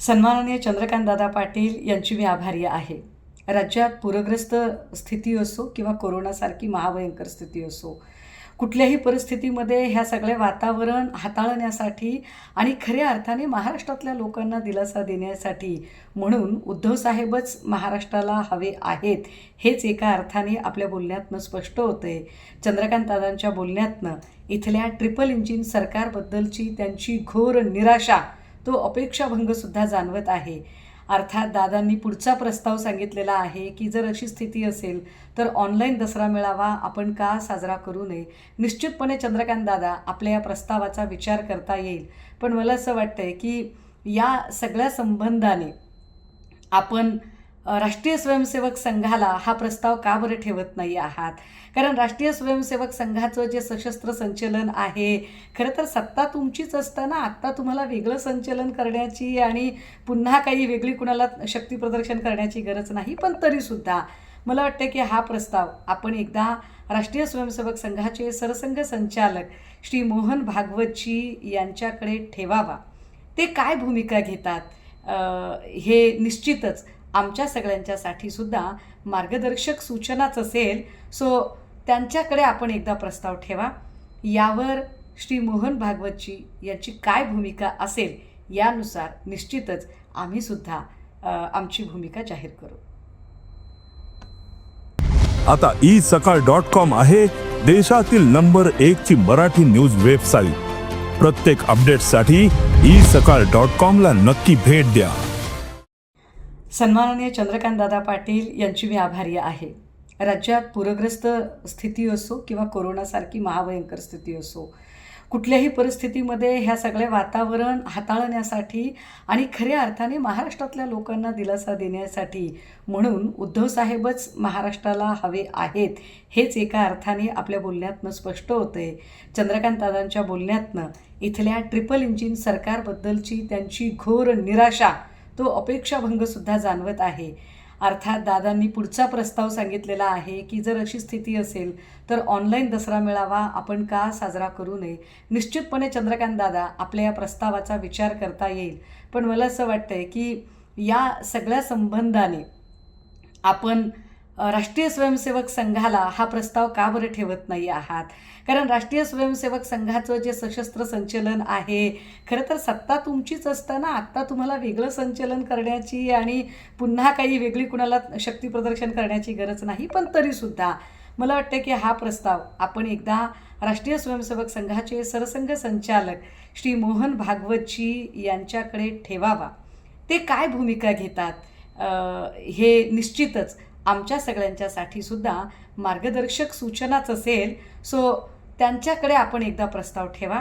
सन्माननीय चंद्रकांतदादा पाटील यांची मी आभारी आहे. राज्यात पूरग्रस्त स्थिती असो किंवा कोरोनासारखी महाभयंकर स्थिती असो कुठल्याही परिस्थितीमध्ये ह्या सगळे वातावरण हाताळण्यासाठी आणि खऱ्या अर्थाने महाराष्ट्रातल्या लोकांना दिलासा देण्यासाठी म्हणून उद्धवसाहेबच महाराष्ट्राला हवे आहेत हेच एका अर्थाने आपल्या बोलण्यातनं स्पष्ट होतं आहे चंद्रकांतदादांच्या बोलण्यातनं इथल्या ट्रिपल इंजिन सरकारबद्दलची त्यांची घोर निराशा तो अपेक्षाभंगसुद्धा जाणवत आहे. अर्थात दादांनी पुढचा प्रस्ताव सांगितलेला आहे की जर अशी स्थिती असेल तर ऑनलाईन दसरा मेळावा आपण का साजरा करू नये? निश्चितपणे चंद्रकांत दादा आपल्या या प्रस्तावाचा विचार करता येईल. पण मला असं वाटतंय की या सगळ्या संबंधाने आपण राष्ट्रीय स्वयंसेवक संघाला हा प्रस्ताव का बरं ठेवत नाही आहात? कारण राष्ट्रीय स्वयंसेवक संघाचं जे सशस्त्र संचलन आहे खरं तर सत्ता तुमचीच असताना आत्ता तुम्हाला वेगळं संचलन करण्याची आणि पुन्हा काही वेगळी कुणाला शक्ती प्रदर्शन करण्याची गरज नाही पण तरीसुद्धा मला वाटतं की हा प्रस्ताव आपण एकदा राष्ट्रीय स्वयंसेवक संघाचे सरसंघ संचालक श्री मोहन भागवतजी यांच्याकडे ठेवावा. ते काय भूमिका घेतात? हे निश्चितच आमच्या सगळ्यांच्यासाठी सुद्धा मार्गदर्शक सूचनाच असेल. सो त्यांच्याकडे आपण एकदा प्रस्ताव ठेवा. यावर श्री मोहन भागवतजी याची काय भूमिका असेल यानुसार निश्चितच आम्ही सुद्धा आमची भूमिका जाहीर करू. आता ई सकाळ डॉट कॉम आहे देशातील नंबर एक ची मराठी न्यूज वेबसाईट. प्रत्येक अपडेटसाठी ई सकाळ डॉट कॉम ला नक्की भेट द्या. सन्माननीय चंद्रकांतदादा पाटील यांची मी आभारी आहे. राज्यात पूरग्रस्त स्थिती असो किंवा कोरोनासारखी महाभयंकर स्थिती असो कुठल्याही परिस्थितीमध्ये ह्या सगळे वातावरण हाताळण्यासाठी आणि खऱ्या अर्थाने महाराष्ट्रातल्या लोकांना दिलासा देण्यासाठी म्हणून उद्धवसाहेबच महाराष्ट्राला हवे आहेत हेच एका अर्थाने आपल्या बोलण्यातनं स्पष्ट होतंय. चंद्रकांतदादांच्या बोलण्यातनं इथल्या ट्रिपल इंजिन सरकारबद्दलची त्यांची घोर निराशा तो अपेक्षाभंगसुद्धा जाणवत आहे. अर्थात दादांनी पुढचा प्रस्ताव सांगितलेला आहे की जर अशी स्थिती असेल तर ऑनलाईन दसरा मेळावा आपण का साजरा करू नये? निश्चितपणे चंद्रकांत दादा आपल्या या प्रस्तावाचा विचार करता येईल. पण मला असं वाटतंय की या सगळ्या संबंधाने आपण राष्ट्रीय स्वयंसेवक संघाला हा प्रस्ताव का बरं ठेवत नाही आहात? कारण राष्ट्रीय स्वयंसेवक संघाचं जे सशस्त्र संचलन आहे खरं तर सत्ता तुमचीच असताना आत्ता तुम्हाला वेगळं संचलन करण्याची आणि पुन्हा काही वेगळी कुणाला शक्ती प्रदर्शन करण्याची गरज नाही पण तरीसुद्धा मला वाटतं की हा प्रस्ताव आपण एकदा राष्ट्रीय स्वयंसेवक संघाचे सरसंघ संचालक श्री मोहन भागवतजी यांच्याकडे ठेवावा. ते काय भूमिका घेतात? हे निश्चितच आमच्या सगळ्यांच्यासाठी सुद्धा मार्गदर्शक सूचनाच असेल. सो त्यांच्याकडे आपण एकदा प्रस्ताव ठेवा.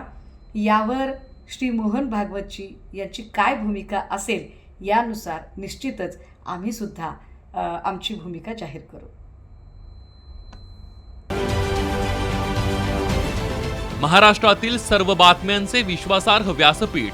यावर श्री मोहन भागवतजी यांची काय भूमिका असेल यानुसार निश्चितच आम्ही सुद्धा आमची भूमिका जाहीर करू. महाराष्ट्रातील सर्व बातम्यांचे विश्वासार्ह व्यासपीठ